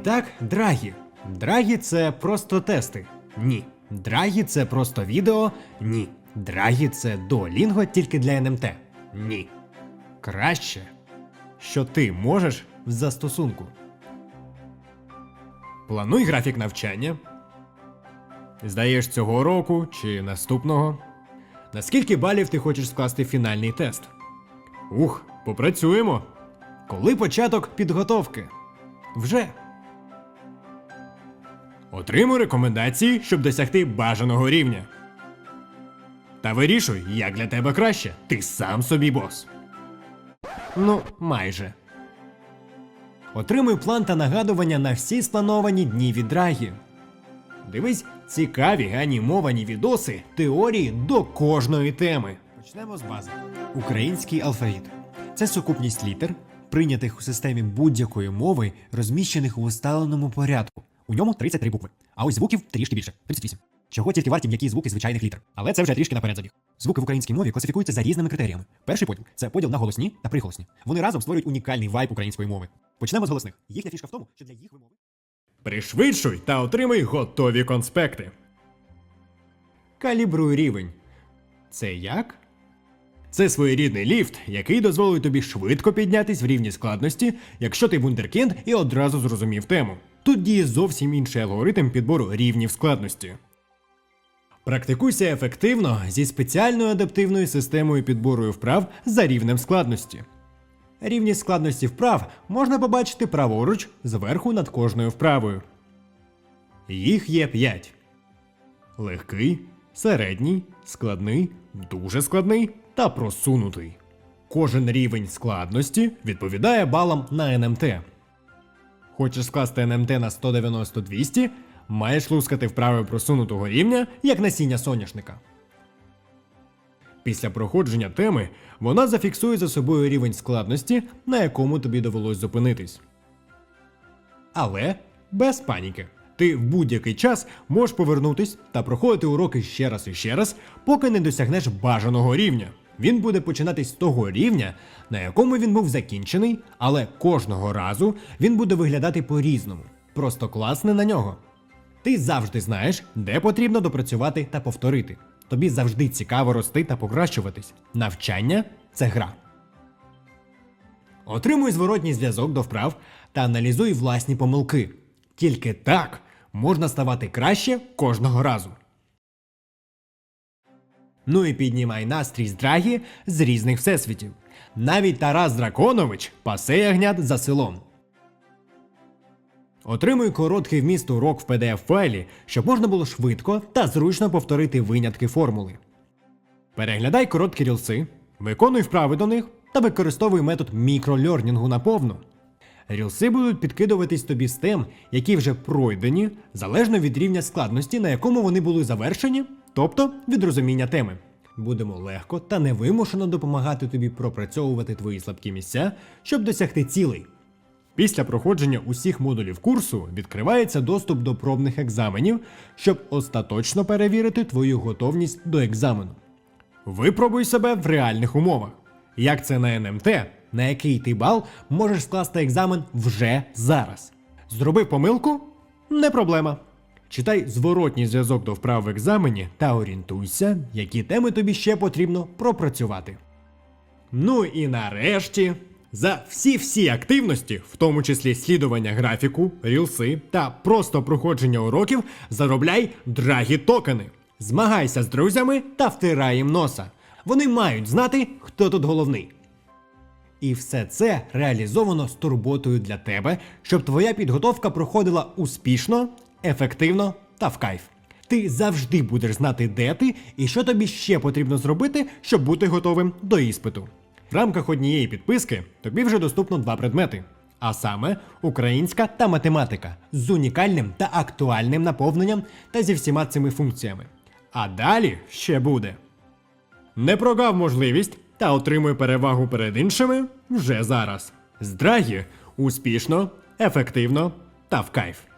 так, драгі. Драгі це просто тести. Ні. Драгі це просто відео. Ні. Драгі це дуолінго тільки для НМТ. Ні. Краще, що ти можеш в застосунку. Плануй графік навчання. Здаєш цього року чи наступного. На скільки балів ти хочеш скласти фінальний тест? Ух, попрацюємо. Коли початок підготовки? Вже. Отримуй рекомендації, щоб досягти бажаного рівня. Та вирішуй, як для тебе краще. Ти сам собі бос. Ну, майже. Отримуй план та нагадування на всі сплановані дні від. Дивись цікаві анімовані відоси теорії до кожної теми. Почнемо з бази. Український алфавіт це сукупність літер, прийнятих у системі будь-якої мови, розміщених у усталеному порядку. У ньому 33 букви, а ось звуків трішки більше 38. Чого тільки варті м'які звуки звичайних літер. Але це вже трішки наперед забіг. Звуки в українській мові класифікуються за різними критеріями. Перший поділ це поділ на голосні та приголосні. Вони разом створюють унікальний вайб української мови. Почнемо з голосних. Їхня фішка в тому, що для їх вимови. Пришвидшуй та отримай готові конспекти. Калібруй рівень. Це як? Це своєрідний ліфт, який дозволить тобі швидко піднятись в рівні складності, якщо ти вундеркінд і одразу зрозумів тему. Тут діє зовсім інший алгоритм підбору рівнів складності. Практикуйся ефективно зі спеціальною адаптивною системою підбору вправ за рівнем складності. Рівні складності вправ можна побачити праворуч зверху над кожною вправою. Їх є 5. Легкий, середній, складний, дуже складний та просунутий. Кожен рівень складності відповідає балам на НМТ. Хочеш скласти НМТ на 190-200, маєш лускати вправи просунутого рівня, як насіння соняшника. Після проходження теми вона зафіксує за собою рівень складності, на якому тобі довелось зупинитись. Але без паніки. Ти в будь-який час можеш повернутись та проходити уроки ще раз і ще раз, поки не досягнеш бажаного рівня. Він буде починатись з того рівня, на якому він був закінчений, але кожного разу він буде виглядати по-різному. Просто класне на нього. Ти завжди знаєш, де потрібно допрацювати та повторити. Тобі завжди цікаво рости та покращуватись. Навчання це гра. Отримуй зворотній зв'язок до вправ та аналізуй власні помилки. Тільки так можна ставати краще кожного разу. Ну і піднімай настрій з драгі з різних всесвітів. Навіть Тарас Драконович пасе ягнят за селом. Отримуй короткий вміст урок в pdf файлі, щоб можна було швидко та зручно повторити винятки формули. Переглядай короткі рілси, виконуй вправи до них та використовуй метод мікролернінгу наповну. Рілси будуть підкидуватись тобі з тем, які вже пройдені, залежно від рівня складності, на якому вони були завершені, тобто від розуміння теми. Будемо легко та невимушено допомагати тобі пропрацьовувати твої слабкі місця, щоб досягти цілей. Після проходження усіх модулів курсу відкривається доступ до пробних екзаменів, щоб остаточно перевірити твою готовність до екзамену. Випробуй себе в реальних умовах. Як це на НМТ, на який ти бал можеш скласти екзамен вже зараз. Зробив помилку? Не проблема. Читай зворотній зв'язок до вправ в екзамені та орієнтуйся, які теми тобі ще потрібно пропрацювати. Ну і нарешті, за всі-всі активності, в тому числі слідування графіку, рілси та просто проходження уроків, заробляй драгі токени. Змагайся з друзями та втирай їм носа. Вони мають знати, хто тут головний. І все це реалізовано з турботою для тебе, щоб твоя підготовка проходила успішно, ефективно та в кайф. Ти завжди будеш знати, де ти і що тобі ще потрібно зробити, щоб бути готовим до іспиту. В рамках однієї підписки тобі вже доступно два предмети. А саме українська та математика з унікальним та актуальним наповненням та зі всіма цими функціями. А далі ще буде. Не прогав можливість та отримуй перевагу перед іншими вже зараз. З Драгі успішно, ефективно та в кайф.